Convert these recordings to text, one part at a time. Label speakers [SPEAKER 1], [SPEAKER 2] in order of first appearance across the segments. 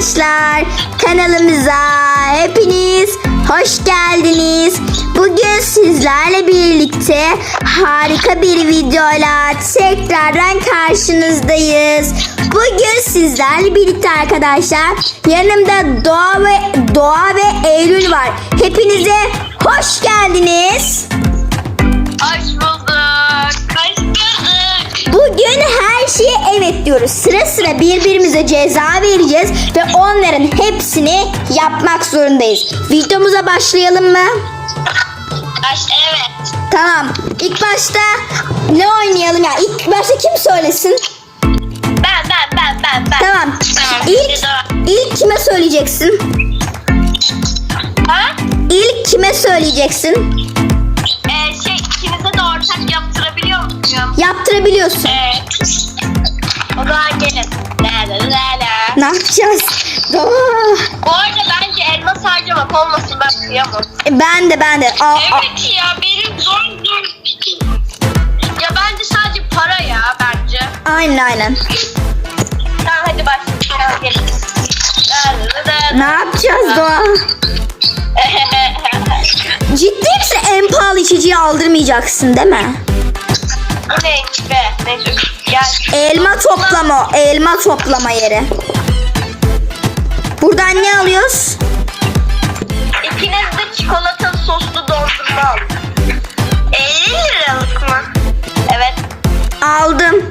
[SPEAKER 1] arkadaşlar. Kanalımıza hepiniz hoş geldiniz. Bugün sizlerle birlikte harika bir videoyla tekrardan karşınızdayız. Bugün sizlerle birlikte arkadaşlar yanımda Doğa ve Doğa ve Eylül var. Hepinize hoş geldiniz.
[SPEAKER 2] Hoş bulduk.
[SPEAKER 1] Bugün her şeye evet diyoruz. Sıra sıra birbirimize ceza vereceğiz ve onların hepsini yapmak zorundayız. Videomuza başlayalım mı?
[SPEAKER 2] Baş, evet.
[SPEAKER 1] Tamam. İlk başta ne oynayalım ya? İlk başta kim söylesin?
[SPEAKER 2] Ben ben ben ben ben.
[SPEAKER 1] Tamam.
[SPEAKER 2] Tamam.
[SPEAKER 1] İlk, ilk kime söyleyeceksin?
[SPEAKER 2] Ha?
[SPEAKER 1] İlk kime söyleyeceksin? Yaptırabiliyorsun.
[SPEAKER 2] Evet. O zaman gelin. La la la la.
[SPEAKER 1] Ne yapacağız? Aa,
[SPEAKER 2] Bu arada bence elmas harcamak olmasın ben kıyamam.
[SPEAKER 1] Ben de ben de. Aa, aa.
[SPEAKER 2] Evet ya benim zor zor. Ya bence sadece para ya bence.
[SPEAKER 1] Aynen aynen.
[SPEAKER 2] Tamam hadi başlayalım. Gelin.
[SPEAKER 1] Ne yapacağız Doğa? Ciddi misin en pahalı içeceği aldırmayacaksın değil mi?
[SPEAKER 2] Bu neymiş be? Neyse. Gel.
[SPEAKER 1] Elma toplama, elma toplama yeri. Buradan ne alıyoruz?
[SPEAKER 2] İkiniz de çikolatalı soslu dondurma alın. 50 liralık mı? Evet.
[SPEAKER 1] Aldım.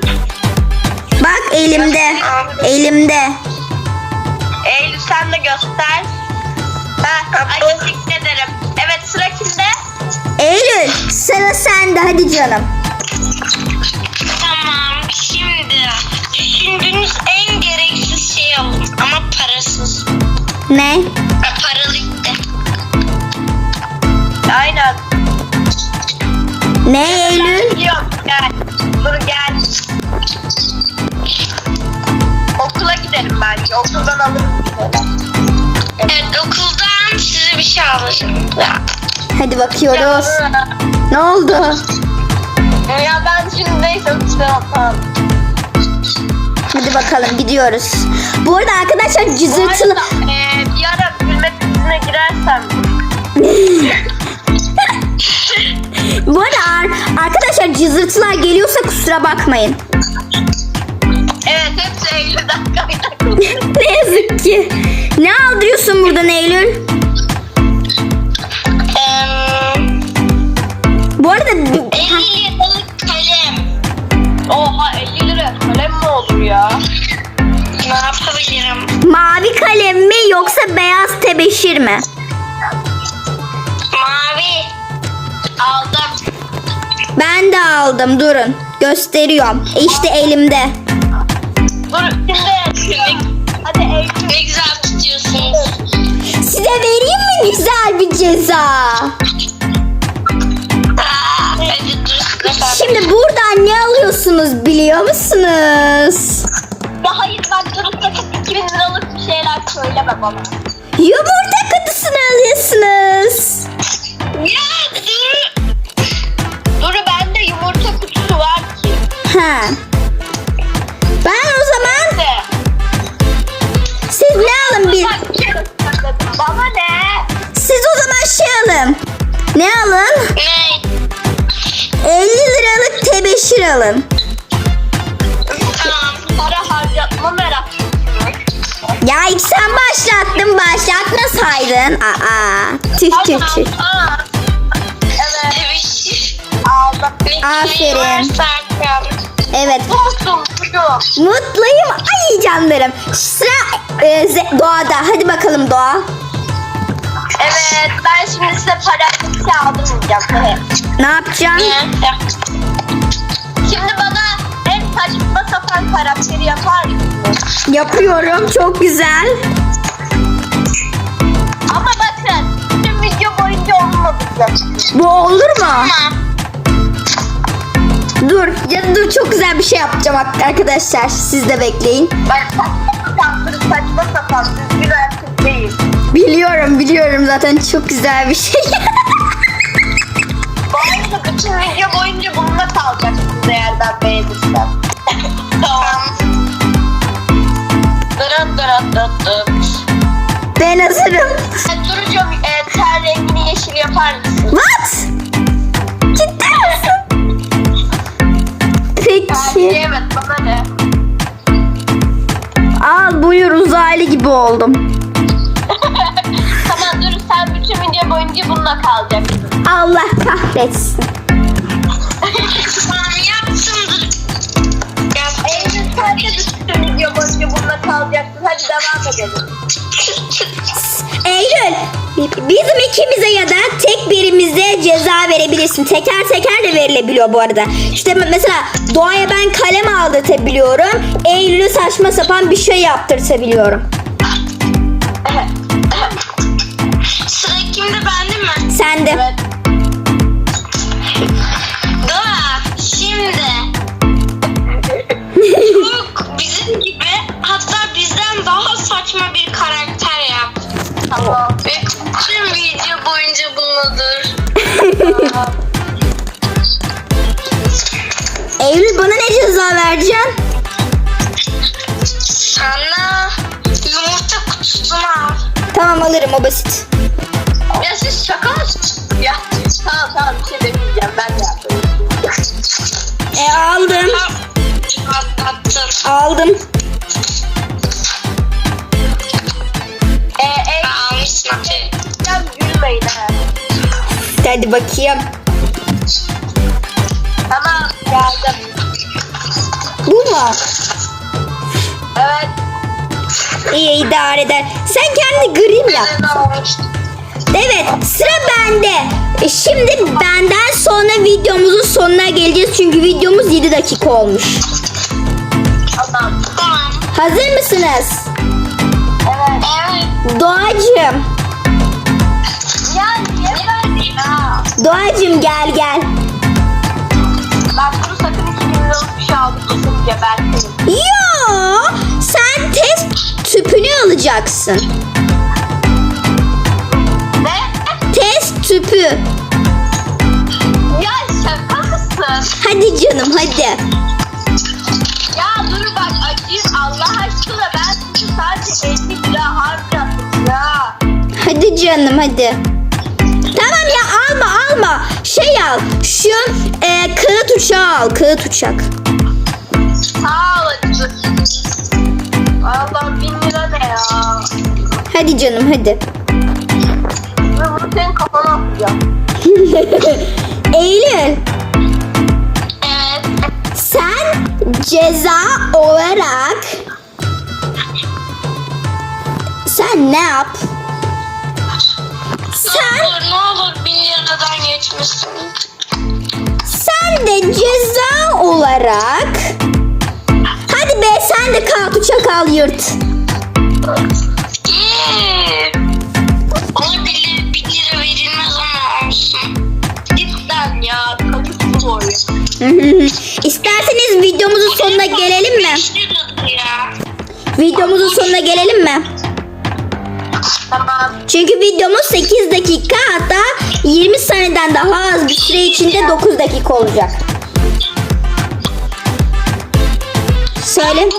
[SPEAKER 1] Bak elimde. Elimde.
[SPEAKER 2] Eylül sen de göster. Ha, ay teşekkür ederim. Evet sıra kimde?
[SPEAKER 1] Eylül sıra sende hadi canım.
[SPEAKER 2] Düşündüğünüz en gereksiz şey alın ama parasız.
[SPEAKER 1] Ne?
[SPEAKER 2] Ha, paralı işte. Aynen.
[SPEAKER 1] Ne Eylül?
[SPEAKER 2] Yok gel. Dur gel. Okula gidelim bence. Okuldan alırım. Evet okuldan size bir şey alacağım.
[SPEAKER 1] Hadi bakıyoruz. Ne oldu?
[SPEAKER 2] Ya ben şimdi neyse tamam.
[SPEAKER 1] Hadi bakalım gidiyoruz. Bu arada arkadaşlar cızırtılı...
[SPEAKER 2] Eee, bir ara gülme krizine girersem
[SPEAKER 1] Bu arada ar- arkadaşlar cızırtılar geliyorsa kusura bakmayın.
[SPEAKER 2] Evet hepsi Eylül'den kaynaklı.
[SPEAKER 1] ne yazık ki. Ne aldırıyorsun buradan Eylül? Beyaz tebeşir mi?
[SPEAKER 2] Mavi. Aldım.
[SPEAKER 1] Ben de aldım durun. Gösteriyorum. İşte elimde.
[SPEAKER 2] Dur şimdi. Hadi Eylül. Ne güzel tutuyorsunuz.
[SPEAKER 1] Size vereyim mi güzel bir ceza?
[SPEAKER 2] Hadi dur.
[SPEAKER 1] Şimdi buradan ne alıyorsunuz biliyor musunuz?
[SPEAKER 2] Ya hayır ben durup takıp 2000 liralık şeyler söyleme bana.
[SPEAKER 1] Yumurta kutusunu alıyorsunuz.
[SPEAKER 2] Ya dur. Dur bende yumurta kutusu var ki.
[SPEAKER 1] Ha. Ben o zaman
[SPEAKER 2] Ne?
[SPEAKER 1] siz ne alın bir
[SPEAKER 2] Bana ne?
[SPEAKER 1] siz o zaman şey alın. Ne alın?
[SPEAKER 2] Ne?
[SPEAKER 1] 50 liralık tebeşir alın. İlk sen başlattın başlatmasaydın. Aa, tüh tüh tüh. Aferin. Evet. Mutluyum. Ay canlarım. Sıra e, Doğa'da. Hadi bakalım Doğa.
[SPEAKER 2] Evet. Ben şimdi size para aldırmayacağım.
[SPEAKER 1] Ne yapacaksın?
[SPEAKER 2] Şimdi bana en saçma sapan karakteri yapar?
[SPEAKER 1] Yapıyorum. Çok güzel.
[SPEAKER 2] Ama bakın. Tüm video boyunca olmadı.
[SPEAKER 1] Bu olur mu?
[SPEAKER 2] Tamam.
[SPEAKER 1] Dur. Ya dur çok güzel bir şey yapacağım arkadaşlar. Siz de bekleyin.
[SPEAKER 2] Bak saçma sapan, saçma sapan, düzgün erkek değil.
[SPEAKER 1] Biliyorum biliyorum zaten çok güzel bir şey.
[SPEAKER 2] Bu arada bütün video boyunca bununla kalacaksınız eğer ben beğenirsem.
[SPEAKER 1] Ben hazırım.
[SPEAKER 2] Duru'cum e, ten rengini yeşil yapar mısın?
[SPEAKER 1] What? Ciddi misin? Peki.
[SPEAKER 2] Evet bana ne?
[SPEAKER 1] Al buyur uzaylı gibi oldum.
[SPEAKER 2] tamam Duru sen bütün video boyunca bununla kalacaksın.
[SPEAKER 1] Allah kahretsin.
[SPEAKER 2] Devam edelim.
[SPEAKER 1] Eylül bizim ikimize ya da tek birimize ceza verebilirsin. Teker teker de verilebiliyor bu arada. İşte mesela Doğa'ya ben kalem aldırtabiliyorum. Eylül'ü saçma sapan bir şey yaptırtabiliyorum.
[SPEAKER 2] Sıra kimde bende mi?
[SPEAKER 1] Sen ceza vereceksin?
[SPEAKER 2] Sana yumurta kutusunu al.
[SPEAKER 1] Tamam alırım o basit.
[SPEAKER 2] Ya siz şaka mısınız? Ya tamam tamam bir şey demeyeceğim ben de yaptım.
[SPEAKER 1] E aldım.
[SPEAKER 2] Atlattın.
[SPEAKER 1] Aldım.
[SPEAKER 2] Ee, e, Almışsın. Sen gülmeyin ha.
[SPEAKER 1] Hadi bakayım.
[SPEAKER 2] Tamam geldim.
[SPEAKER 1] Mu?
[SPEAKER 2] Evet.
[SPEAKER 1] İyi idare eder. Sen kendi grim yap. Evet sıra bende. E, Şimdi benden sonra videomuzun sonuna geleceğiz. Çünkü videomuz 7 dakika olmuş.
[SPEAKER 2] Tamam.
[SPEAKER 1] Hazır mısınız?
[SPEAKER 2] Evet. Evet.
[SPEAKER 1] Doğacığım.
[SPEAKER 2] Ya?
[SPEAKER 1] Doğacığım gel gel. Alacaksın.
[SPEAKER 2] Ne?
[SPEAKER 1] Test tüpü.
[SPEAKER 2] Ya şaka mısın?
[SPEAKER 1] Hadi canım hadi.
[SPEAKER 2] Ya dur bak acıyım Allah aşkına ben size sadece 50 lira harcadım ya.
[SPEAKER 1] Hadi canım hadi. Tamam ya alma alma. Şey al. Şu e, kağıt uçağı al. Kağıt uçak.
[SPEAKER 2] Sağ ol acı. Valla
[SPEAKER 1] Hadi canım hadi.
[SPEAKER 2] Ve bunu senin kafana atacağım.
[SPEAKER 1] Eylül
[SPEAKER 2] Evet.
[SPEAKER 1] sen ceza olarak sen ne yap? Sen
[SPEAKER 2] Ne olur ne olur 1000 liradan geçmesin.
[SPEAKER 1] sen de ceza olarak Hadi be sen de kağıt uçak al yırt.
[SPEAKER 2] Eee. Ona 1 lira, 1 lira verilmez ama olsun. Cidden ya. Kalıp boyu.
[SPEAKER 1] İsterseniz videomuzun sonuna gelelim mi?
[SPEAKER 2] 5 liradır ya.
[SPEAKER 1] Videomuzun sonuna gelelim mi?
[SPEAKER 2] Tamam.
[SPEAKER 1] Çünkü videomuz 8 dakika hatta 20 saniyeden daha az bir süre içinde 9 dakika olacak. Söyle.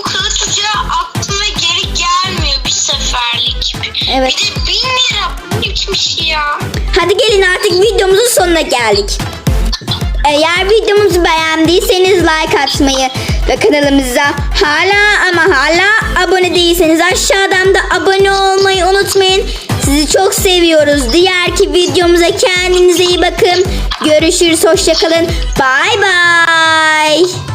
[SPEAKER 1] Evet.
[SPEAKER 2] Bir de 1000 lira. Bu geçmiş ya.
[SPEAKER 1] Hadi gelin artık videomuzun sonuna geldik. Eğer videomuzu beğendiyseniz like atmayı ve kanalımıza hala ama hala abone değilseniz aşağıdan da abone olmayı unutmayın. Sizi çok seviyoruz. Diğerki videomuza kendinize iyi bakın. Görüşürüz. Hoşçakalın. Bye bye.